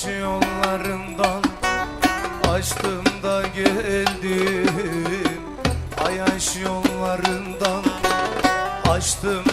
Taş yollarından açtım da geldim. Ayaş yollarından açtım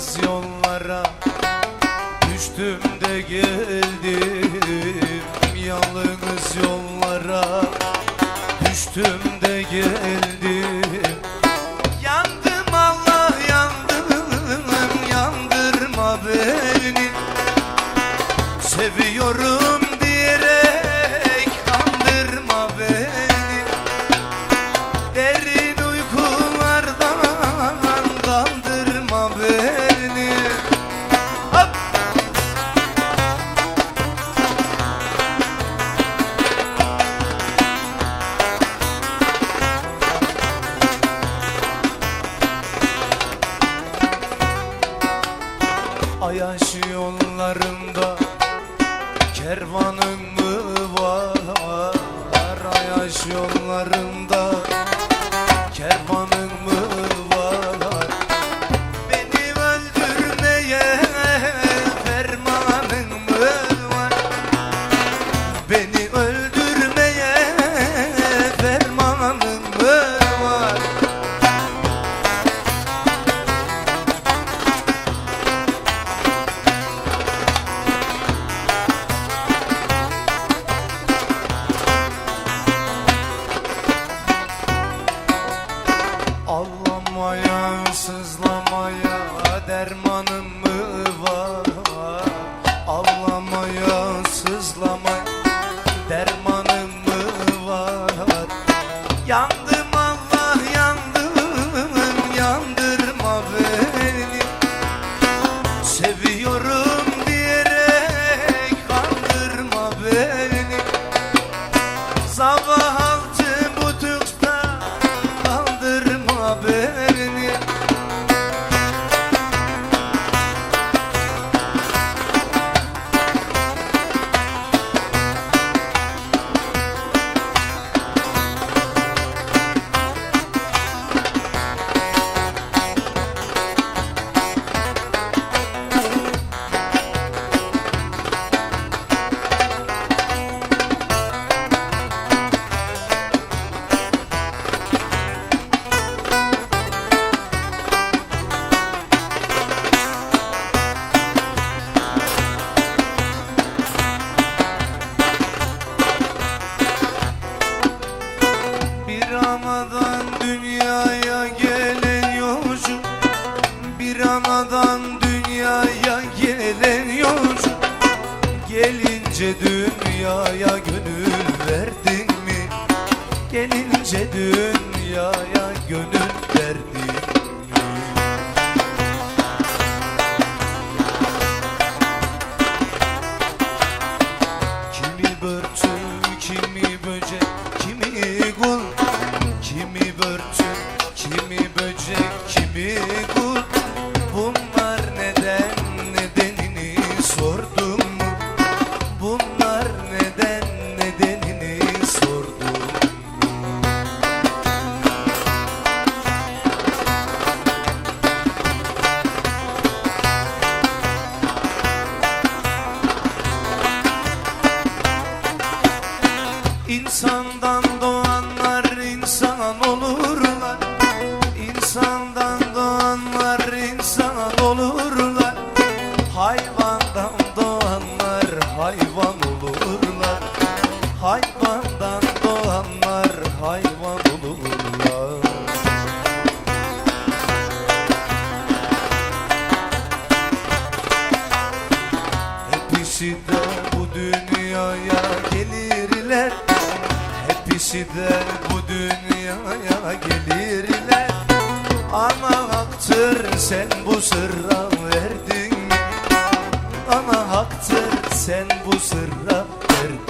Yalnız yollara Düştüm de geldim. Yalnız yollara Düştüm de geldim Ayaş yollarında kervanın mı var? Ayaş yollarında Ağlamaya, sızlamaya dermanım mı var? Ağlamaya, sızlamaya dermanım mı var? Yandım Bir anadan dünyaya gelen yolcu Gelince dünyaya gönül verdin mi? Gelince dünyaya gönül verdin mi? Kimi börtü, kimi böcek, kimi kul Kimi börtü, kimi böcek, kimi kul hayvan olurlar. Hayvandan doğanlar hayvan olurlar. Hepsi de bu dünyaya gelirler. Hepsi de bu dünyaya gelirler. Ana haktır sen bu sırra verdin? Ana haktır sen bu sırra verdin